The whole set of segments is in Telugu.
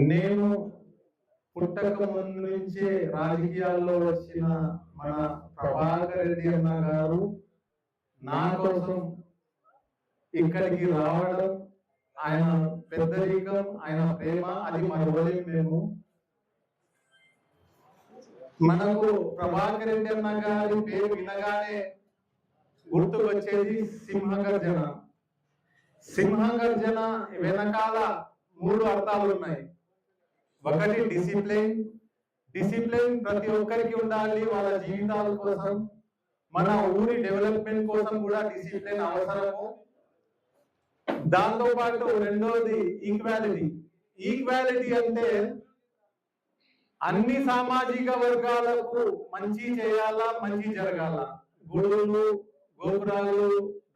నేను పుట్టక ముందు నుంచే రాజకీయాల్లో వచ్చిన మన ప్రభాకర్ రెడ్డి అన్న గారు నా కోసం ఇక్కడికి రావడం ఆయన పెద్దరికం ఆయన ప్రేమ అది మరవలేం మేము. మనకు ప్రభాకర్ రెడ్డి అన్న గారి పేరు వినగానే గుర్తుకొచ్చేది సింహగర్జన. సింహగర్జన వెనకాల మూడు అర్థాలు ఉన్నాయి. ఒకటి డిసిప్లిన్ డిసిప్లిన్ ప్రతి ఒక్కరికి ఉండాలి వాళ్ళ జీవితాల కోసం. మన ఊరి డెవలప్మెంట్ కోసం కూడా డిసిప్లిన్ అవసరము. దాంతో పాటు రెండోది ఈక్వాలిటీ ఈక్వాలిటీ అంటే అన్ని సామాజిక వర్గాలకు మంచి చేయాలా మంచి జరగాల? గుడులు గోపురాలు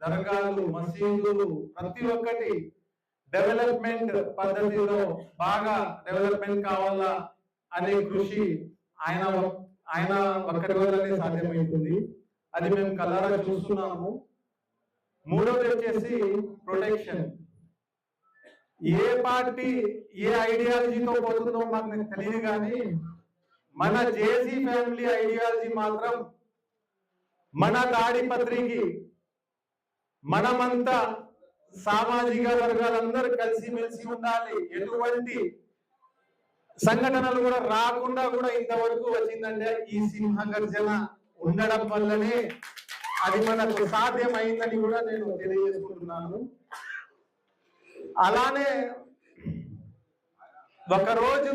దర్గాలు మసీదులు ప్రతి ఒక్కటి డెవలప్మెంట్ పద్ధతిలో బాగా డెవలప్మెంట్ కావాలా అనే కృషి ఆయన ఆయన ఒక్కరి వల్లనే సాధ్యమవుతుంది అది మేము కలరా చూస్తున్నాము. మూడోది వచ్చేసి ప్రొటెక్షన్ ఏ పార్టీ ఏ ఐడియాలజీతో పోతుందో మాకు తెలియదు కానీ మన జేసీ ఫ్యామిలీ ఐడియాలజీ మాత్రం మన తాడిపత్రికి మనమంతా సామాజిక వర్గాలందరూ కలిసి మెలిసి ఉండాలి. ఎటువంటి సంఘటనలు కూడా రాకుండా కూడా ఇంతవరకు వచ్చిందంటే ఈ సింహ గర్జన ఉండడం వల్లనే అది మనకు సాధ్యమైందని కూడా నేను తెలియజేసుకుంటున్నాను. అలానే ఒకరోజు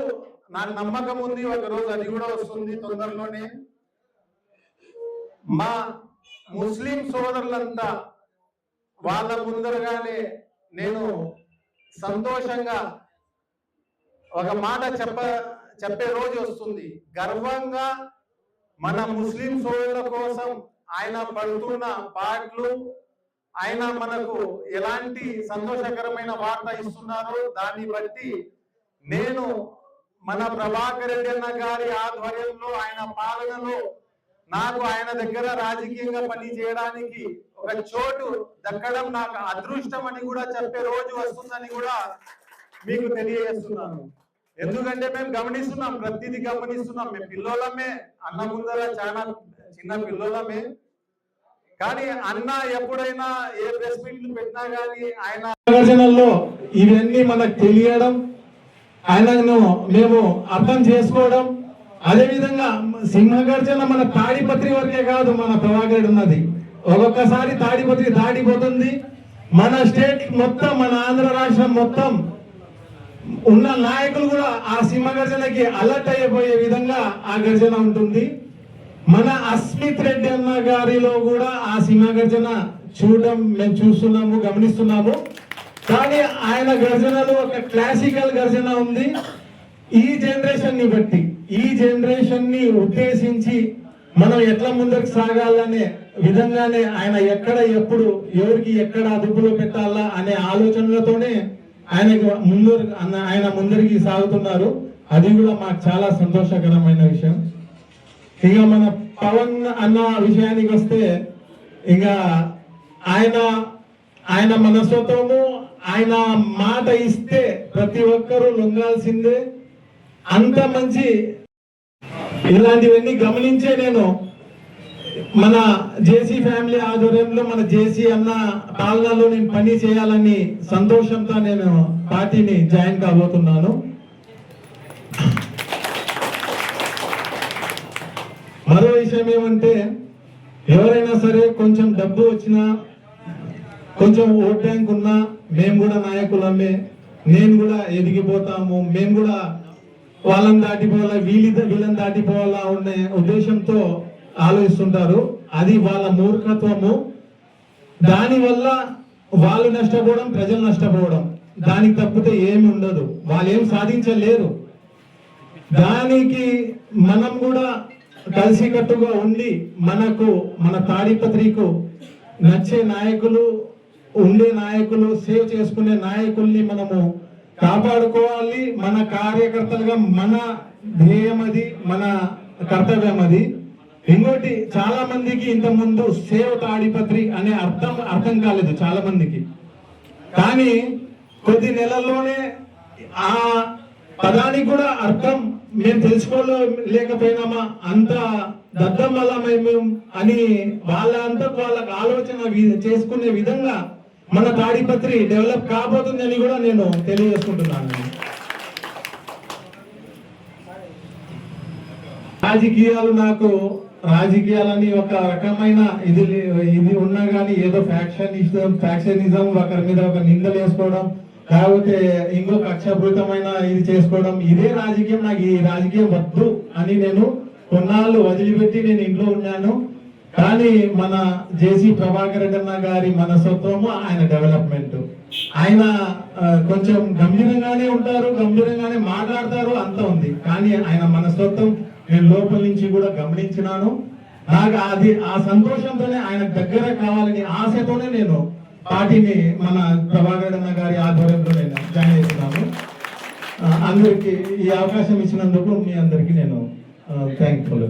నాకు నమ్మకం ఉంది ఒక రోజు అది కూడా వస్తుంది తొందరలోనే. మా ముస్లిం సోదరులంతా వాళ్ళ ముందరగానే నేను సంతోషంగా ఒక మాట చెప్ప చెప్పే రోజు వస్తుంది. గర్వంగా మన ముస్లిం సోదరుల కోసం ఆయన పడుతున్న పాటలు ఆయన మనకు ఎలాంటి సంతోషకరమైన వార్త ఇస్తున్నారో దాన్ని బట్టి నేను మన ప్రభాకర్ రెడ్డి అన్న గారి ఆధ్వర్యంలో ఆయన పాలనలో నాకు ఆయన దగ్గర రాజకీయంగా పని చేయడానికి ఒక చోటు దక్కడం నాకు అదృష్టం అని కూడా చెప్పే రోజు వస్తుందని కూడా మీకు తెలియజేస్తున్నాను. ఎందుకంటే మేము గమనిస్తున్నాం ప్రతిదీ గమనిస్తున్నాం. మేము పిల్లోలమే అన్న ముందర చాలా చిన్న పిల్లోలమే కానీ అన్న ఎప్పుడైనా ఏ ప్రెస్ మీట్లు పెట్టినా కానీ ఆయన సంఘటనల్లో ఇవన్నీ మనకు తెలియడం ఆయనను మేము అర్థం చేసుకోవడం అదే విధంగా సింహగర్జన మన తాడిపత్రి వరకే కాదు మన ప్రభాకర్ ఉన్నది. ఒక్కొక్కసారి తాడిపత్రి దాటిపోతుంది. మన స్టేట్ మొత్తం మన ఆంధ్ర రాష్ట్రం మొత్తం ఉన్న నాయకులు కూడా ఆ సింహగర్జనకి అలర్ట్ అయిపోయే విధంగా ఆ గర్జన ఉంటుంది. మన అస్మిత్ రెడ్డి అన్న గారిలో కూడా ఆ సింహగర్జన చూడడం మేము చూస్తున్నాము గమనిస్తున్నాము. కానీ ఆయన గర్జనలో ఒక క్లాసికల్ గర్జన ఉంది. ఈ జనరేషన్ని బట్టి. ఈ జనరేషన్ని ఉద్దేశించి మనం ఎట్లా ముందుకు సాగాలనే విధంగానే ఆయన ఎక్కడ ఎప్పుడు ఎవరికి ఎక్కడ అదుపులో పెట్టాలా అనే ఆలోచనలతోనే ఆయనకు ముందు ఆయన ముందరికి సాగుతున్నారు. అది కూడా మాకు చాలా సంతోషకరమైన విషయం. ఇక మన పవన్ అన్న విషయానికి వస్తే ఇక ఆయన ఆయన మనస్తత్వము ఆయన మాట ఇస్తే ప్రతి ఒక్కరూ లొంగాల్సిందే. అంత మంచి ఇలాంటివన్నీ గమనించే నేను మన జేసీ ఫ్యామిలీ ఆధ్వర్యంలో మన జేసీ అన్న పాలనలో నేను పని చేయాలని సంతోషంతో నేను పార్టీని జాయిన్ కాబోతున్నాను. మరో విషయం ఏమంటే ఎవరైనా సరే కొంచెం డబ్బు వచ్చినా కొంచెం ఓట్ బ్యాంక్ ఉన్నా మేము కూడా నాయకులమే. నేను కూడా ఎదిగిపోతాము. మేము కూడా వాళ్ళని దాటిపోవాలా వీళ్ళ వీళ్ళని దాటిపోవాలా అనే ఉద్దేశంతో ఆలోచిస్తుంటారు. అది వాళ్ళ మూర్ఖత్వము. దానివల్ల వాళ్ళు నష్టపోవడం ప్రజలు నష్టపోవడం. దానికి తప్పితే ఏమి ఉండదు. వాళ్ళు ఏం సాధించలేరు. దానికి మనం కూడా కలిసికట్టుగా ఉండి మనకు మన తాడిపత్రికు నచ్చే నాయకులు ఉండే నాయకులు సేవ్ చేసుకునే నాయకుల్ని మనము కాపాడుకోవాలి. మన కార్యకర్తలుగా మన ధ్యేయం అది మన కర్తవ్యం అది ఇంకోటి చాలా మందికి ఇంత ముందు సేవ తాడిపత్రి అనే అర్థం అర్థం కాలేదు చాలా మందికి కానీ కొద్ది నెలల్లోనే ఆ పదానికి కూడా అర్థం మేము తెలుసుకోలేకపోయినామా? అంత దద్దం వల్ల మేము అని వాళ్ళ అంతా వాళ్ళకి ఆలోచన చేసుకునే విధంగా మన తాడిపత్రి డెవలప్ కాబోతుందని కూడా నేను తెలియజేసుకుంటున్నాను. రాజకీయాలు నాకు రాజకీయాలని ఒక రకమైన ఇది ఇది ఉన్నా కానీ ఏదో ఫ్యాక్షనిజం ఫ్యాక్షనిజం ఒకరి మీద ఒక నిందలు వేసుకోవడం లేకపోతే ఇంకో కక్షభూతమైన ఇది చేసుకోవడం ఇదే రాజకీయం. నాకు ఈ రాజకీయం వద్దు అని నేను కొన్నాళ్ళు వదిలిపెట్టి నేను ఇంట్లో ఉన్నాను. కానీ మన జేసీ ప్రభాకర్ అన్న గారి మనస్తత్వము ఆయన డెవలప్మెంట్. ఆయన కొంచెం గంభీరంగానే ఉంటారు గంభీరంగానే మాట్లాడతారు అంత ఉంది. కానీ ఆయన మనస్తత్వం నేను లోపల నుంచి కూడా గమనించినాను. నాకు అది ఆ సంతోషంతోనే ఆయన దగ్గర కావాలని ఆశతోనే నేను పార్టీని మన ప్రభాకర్ అన్న గారి ఆధ్వర్యంలో నేను జాయిన్ చేస్తున్నాను. అందరికీ ఈ అవకాశం ఇచ్చినందుకు మీ అందరికీ నేను థ్యాంక్ఫుల్